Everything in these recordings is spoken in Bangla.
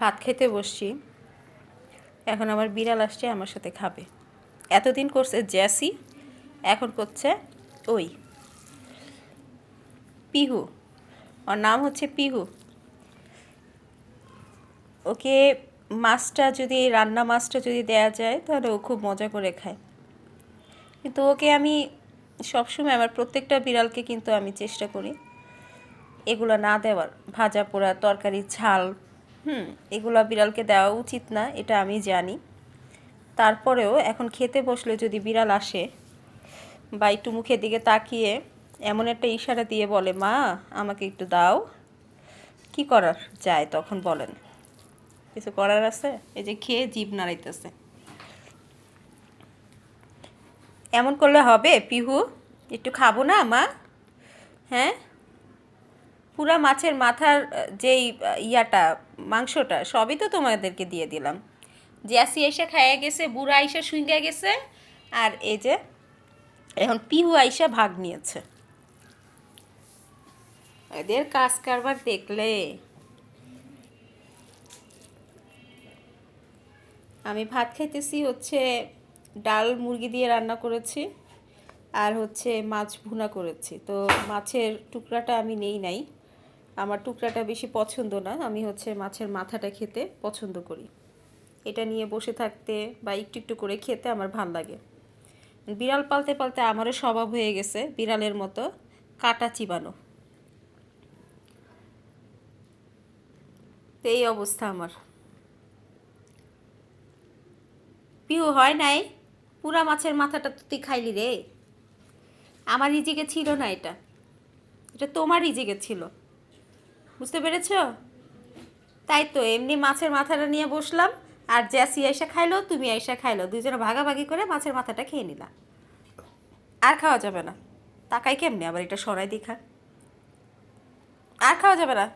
ভাত খেতে বসছি। এখন আমার বিড়াল আসছে, আমার সাথে খাবে। এতদিন করছে জ্যাসি, এখন করছে ওই। পিহু, ওর নাম হচ্ছে পিহু। ওকে মাছটা যদি, রান্না মাছটা যদি দেয়া যায়, তাহলে ও খুব মজা করে খায়। কিন্তু ওকে আমি সবসময়, আমার প্রত্যেকটা বিড়ালকে কিন্তু আমি চেষ্টা করি এগুলো না দেওয়ার। ভাজা পোড়া, তরকারি, ঝাল হুম, এগুলো বিড়ালকে দেওয়া উচিত না, এটা আমি জানি। তারপরেও এখন খেতে বসলে যদি বিড়াল আসে বা একটু মুখের দিকে তাকিয়ে এমন একটা ইশারা দিয়ে বলে, মা, আমাকে একটু দাও। কি করার যায় তখন বলেন। কিছু করার আছে? এই যে খেয়ে জিভ নাড়াইতেছে। এমন করলে হবে, পিহু? একটু খাব না, মা? হ্যাঁ? পুরা মাছের মাথার যেই ইয়াটা, মাংসটা, সবই তো তোমাদেরকে দিয়ে দিলাম। জ্যাসি আইসা খাইয়া গেছে, বুড়া আইসা শুইঙ্গা গেছে, আর এই যে, এখন পিহু আইসা ভাগ নিয়েছে। এদের কাজ কারবার দেখলে। আমি ভাত খাইতেছি, হচ্ছে ডাল মুরগি দিয়ে রান্না করেছি, আর হচ্ছে মাছ ভুনা করেছি। তো মাছের টুকরাটা আমি নেই নাই। আমার টুকরাটা বেশি পছন্দ না। আমি হচ্ছে মাছের মাথাটা খেতে পছন্দ করি। এটা নিয়ে বসে থাকতে বা একটু একটু করে খেতে আমার ভালো লাগে। বিড়াল পালতে পালতে আমারও স্বভাব হয়ে গেছে বিড়ালের মতো কাটা চিবানো। তো এই অবস্থা আমার। পিউ, হয় নাই? পুরা মাছের মাথাটা তুই খাইলি রে। আমার রিজিকে ছিল না এটা। এটা তোমার রিজিকে ছিল। বুঝতে পেরেছ? তাই তো, এমনি মাছের মাথাটা নিয়ে বসলাম, আর জ্যাসি আইসা খাইলো, তুমি আইসা খাইলো। দুজনে ভাগাভাগি করে মাছের মাথাটা খেয়ে নিলাম আর খাওয়া যাবে না। তাকাই কেমনি আবার এটা সরাই দেখা? আর খাওয়া যাবে না।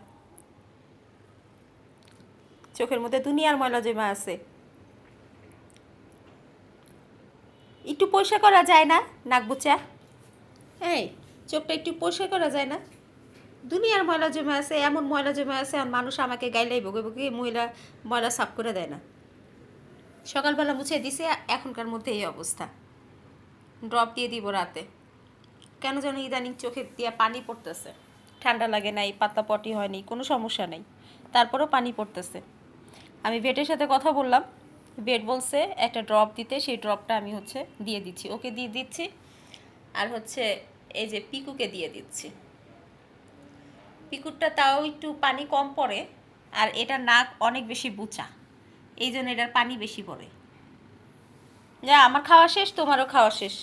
চোখের মধ্যে দুনিয়ার ময়লা জমা আছে। একটু পরিষ্কার করা যায় না নাক বুচা এই, চোখটা একটু পরিষ্কার করা যায় না? দুনিয়ার ময়লা জমে আছে, এমন ময়লা জমে আছে, আর মানুষ আমাকে গাইলাই বকে বকে মহিলা ময়লা সাফ করে দেয় না। সকালবেলা মুছে দিছে, এখনকার মধ্যে এই অবস্থা। ড্রপ দিয়ে দিব রাতে। কেন যেন ইদানিং চোখে দিয়ে পানি পড়তেছে। ঠান্ডা লাগে নাই, পাতা পটি হয়নি, কোনো সমস্যা নেই। তারপরেও পানি পড়তেছে। আমি বেটের সাথে কথা বললাম। বেড বলছে, একটা ড্রপ দিতে, সেই ড্রপটা আমি হচ্ছে দিয়ে দিচ্ছি। ওকে দিয়ে দিচ্ছি, আর হচ্ছে এই যে পিকুকে দিয়ে দিচ্ছি। পিকুরটা তাও একটু পানি কম পড়ে আর এটা নাক অনেক বেশি বুচা। এই জন্য এটার পানি বেশি পড়ে। যা, আমার খাওয়া শেষ, তোমারও খাওয়া শেষ।